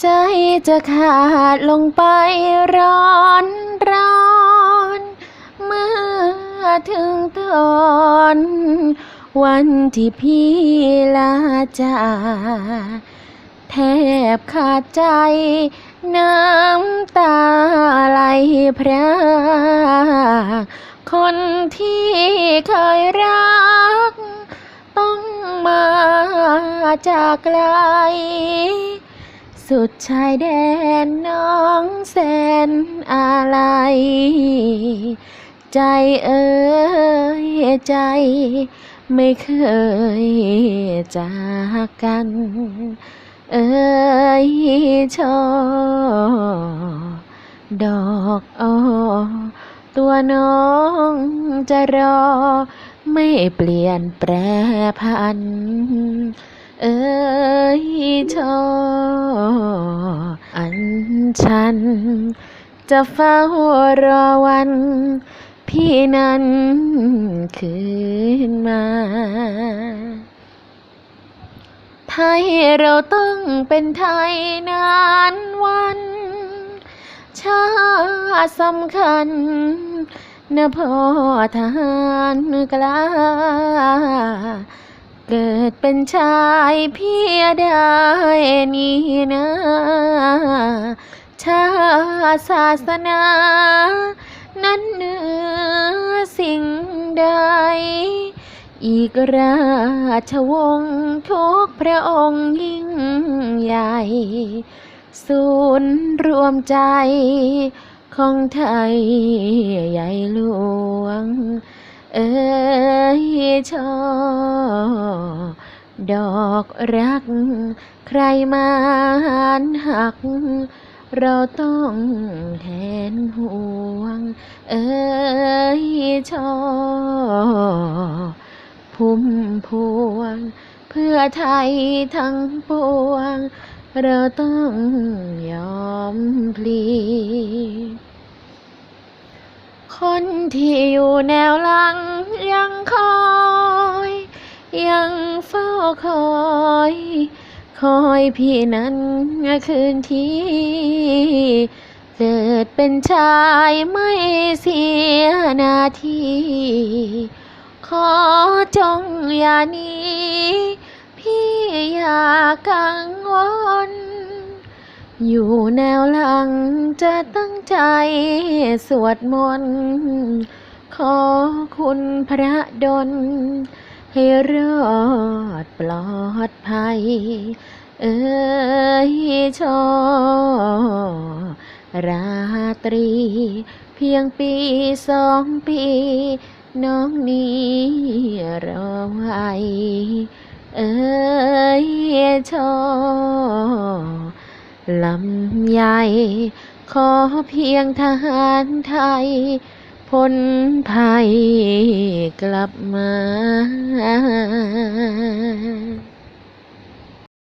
ใจจะขาดลงไปร้อนร้อน เมื่อถึงตอนวันที่พี่ลาจากแทบขาดใจ น้ำตาไหลพรากคนที่เคยรัก ต้องมาจากไกล สุดชายแดนน้องแสนอะไร ใจเอ่ยใจไม่เคยจากกัน เอ่ยช่อดอกอ้อตัวน้องจะรอ ไม่เปลี่ยนแปรพัน เอ้ยชออันฉัน จะเฝ้ารอวัน พี่นั้นคืนมาไทยเราต้องเป็นไทยนานวัน ชาสำคัญนะพ่อทหารกล้า เกิดเป็นชายเพี่ได้นี่นะชาศาสนา นั้นเหนือสิ่งใด อีกราชวงศ์ทุกพระองค์ยิ่งใหญ่ ศูนย์รวมใจของไทย ดอกรัก ใครมาหันหัก เราต้องแทนห่วง เอ้ยช่อพุ่มพวง เพื่อไทยทั้งปวง เราต้องยอมพลีคนที่อยู่แนวหลังยัง ยังเฝ้าคอย คอยพี่นั้นคืนที่เกิดเป็นชายไม่เสียนาที ขอจงอย่านี้ พี่อย่ากังวล อยู่แนวหลังจะตั้งใจสวดมนต์ ขอคุณพระดล ให้รอดปลอดภัย เอ้ยชอ ราตรี เพียงปีสองปี น้องนี้รอไว้ เอ้ยชอลำใหญ่ ขอเพียงทหารไทย คนไทยกลับมา